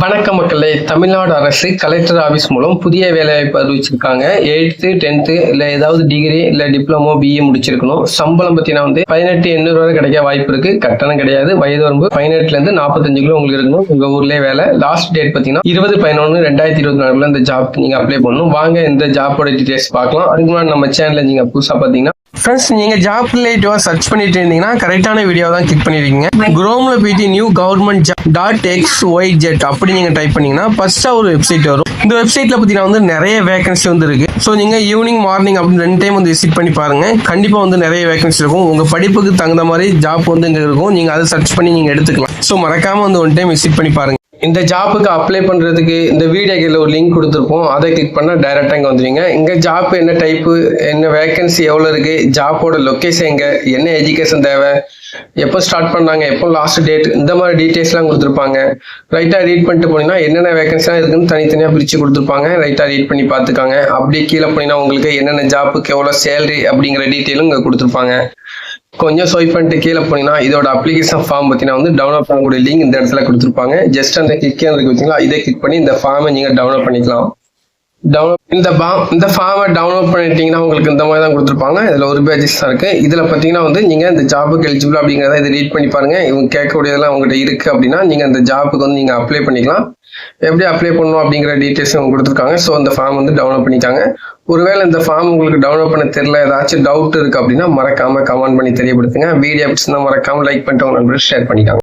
வணக்க மக்களே. தமிழ்நாடு அரசு கலெக்டர் ஆஃபீஸ் மூலம் புதிய வேலைவாய்ப்பு அறிவிச்சிருக்காங்க. எயித்து டென்த்து இல்லை ஏதாவது டிகிரி இல்லை டிப்ளமோ பிஏ முடிச்சிருக்கணும். சம்பளம் பார்த்தீங்கன்னா வந்து பதினெட்டு எண்ணூறு வரை கிடைக்க வாய்ப்பு இருக்கு. கட்டணம் கிடையாது. வயது வரம்பு பதினெட்டுலேருந்து நாற்பத்தஞ்சுக்குள்ள உங்களுக்கு இருக்கணும். உங்கள் ஊர்லேயே வேலை. லாஸ்ட் டேட் பார்த்தீங்கன்னா இருபது பதினொன்று ரெண்டாயிரத்தி இருபத்தி நாலுல இந்த ஜாப் நீங்கள் அப்ளை பண்ணணும். வாங்க இந்த ஜாப்போட டீட்டெயில்ஸ் பார்க்கலாம். அதுக்கு முன்னாடி நம்ம சேனலில் நீங்கள் புதுசாக பார்த்தீங்கன்னா ஃப்ரெண்ட்ஸ் நீங்கள் ஜாப் ரிலேட்டிவாக சர்ச் பண்ணிட்டு இருந்தீங்கன்னா கரெக்டான வீடியோ தான் கிளிக் பண்ணிருக்கீங்க. குரோமில் போயிட்டு new government job dot X Y Z அப்படி நீங்கள் டைப் பண்ணீங்கன்னா ஃபர்ஸ்ட்டாக ஒரு வெப்சைட் வரும். இந்த வெப்சைட்டில் பார்த்தீங்கன்னா வந்து நிறைய வேகன்சி வந்து இருக்குது ஸோ நீங்கள் ஈவினிங் மார்னிங் அப்படின்னு ரெண்டு டைம் வந்து விசிட் பண்ணி பாருங்கள் கண்டிப்பாக வந்து நிறைய வேகன்சி இருக்கும். உங்கள் படிப்புக்கு தகுந்த மாதிரி ஜாப் வந்து இங்கே இருக்கும். நீங்கள் அதை சர்ச் பண்ணி நீங்கள் எடுத்துக்கலாம். ஸோ மறக்காமல் வந்து ஒன் டைம் விசிட் பண்ணி பாருங்கள் இந்த ஜாப்புக்கு அப்ளை பண்ணுறதுக்கு இந்த வீடியோ கீழே ஒரு லிங்க் கொடுத்துருப்போம். அதை கிளிக் பண்ணால் டைரெக்டாக இங்கே வந்துடுவீங்க இங்கே ஜாப் என்ன டைப்பு என்ன வேகன்சி எவ்வளோ இருக்குது ஜாப்போட லொக்கேஷன் எங்கே என்ன எஜுகேஷன் தேவை எப்போ ஸ்டார்ட் பண்ணாங்க எப்போ லாஸ்ட் டேட் இந்த மாதிரி டீட்டெயில்ஸ்லாம் கொடுத்துருப்பாங்க. ரைட்டாக ரீட் பண்ணிட்டு போனீங்கன்னா என்னென்ன வேகன்சிலாம் இருக்குன்னு தனித்தனியாக பிரித்து கொடுத்துருப்பாங்க. ரைட்டாக ரீட் பண்ணி பார்த்துக்காங்க. அப்படியே கீழே போனீங்கன்னா உங்களுக்கு என்னென்ன ஜாப்புக்கு எவ்வளோ சேலரி அப்படிங்கிற டீட்டெயிலும் இங்கே கொடுத்துருப்பாங்க. கொஞ்சம் ஸ்வைப் பண்ணிட்டு கீழே போனீங்கன்னா இதோட அப்ளிகேஷன் ஃபார்ம் பார்த்தீங்கன்னா வந்து டவுன்லோட் பண்ணக்கூடிய லிங்க் இந்த இடத்துல கொடுத்துருப்பாங்க. ஜஸ்ட் அந்த கிளிக் இருக்கு பார்த்தீங்களா இதை கிளிக் பண்ணி இந்த ஃபார்மை நீங்கள் டவுன்லோட் பண்ணிக்கலாம். டவுன்லோட் இந்த பா இந்த ஃபார்மை டவுன்லோட் பண்ணிட்டீங்கன்னா உங்களுக்கு இந்த மாதிரி தான் கொடுத்துருப்பாங்க. இதில் ஒரு பேஜஸ் தான் இருக்குது இதில் பார்த்தீங்கன்னா வந்து நீங்கள் இந்த ஜாபுக்கு எலிஜிபிள் அப்படிங்கிறத இதை ரீட் பண்ணி பாருங்கள் இவங்க கேட்கக்கூடியதெல்லாம் உங்கள்கிட்ட இருக்குது அப்படின்னா நீங்கள் அந்த ஜாபுக்கு வந்து நீங்கள் அப்ளை பண்ணிக்கலாம். எப்படி அப்ளை பண்ணணும் அப்படிங்கிற டீட்டெயில்ஸ் அவங்க கொடுத்துருக்காங்க. ஸோ அந்த ஃபார்ம் வந்து டவுன்லோட் பண்ணிக்காங்க ஒருவேளை இந்த ஃபார்ம் உங்களுக்கு டவுன்லோட் பண்ண தெரியல ஏதாச்சும் டவுட் இருக்குது அப்படின்னா மறக்காமல் கமெண்ட் பண்ணி தெரியப்படுத்துங்க. வீடியோ பிடிச்சிருந்தா மறக்காமல் லைக் பண்ணிட்டு உங்க நண்பர்கள் ஷேர் பண்ணிக்காங்க.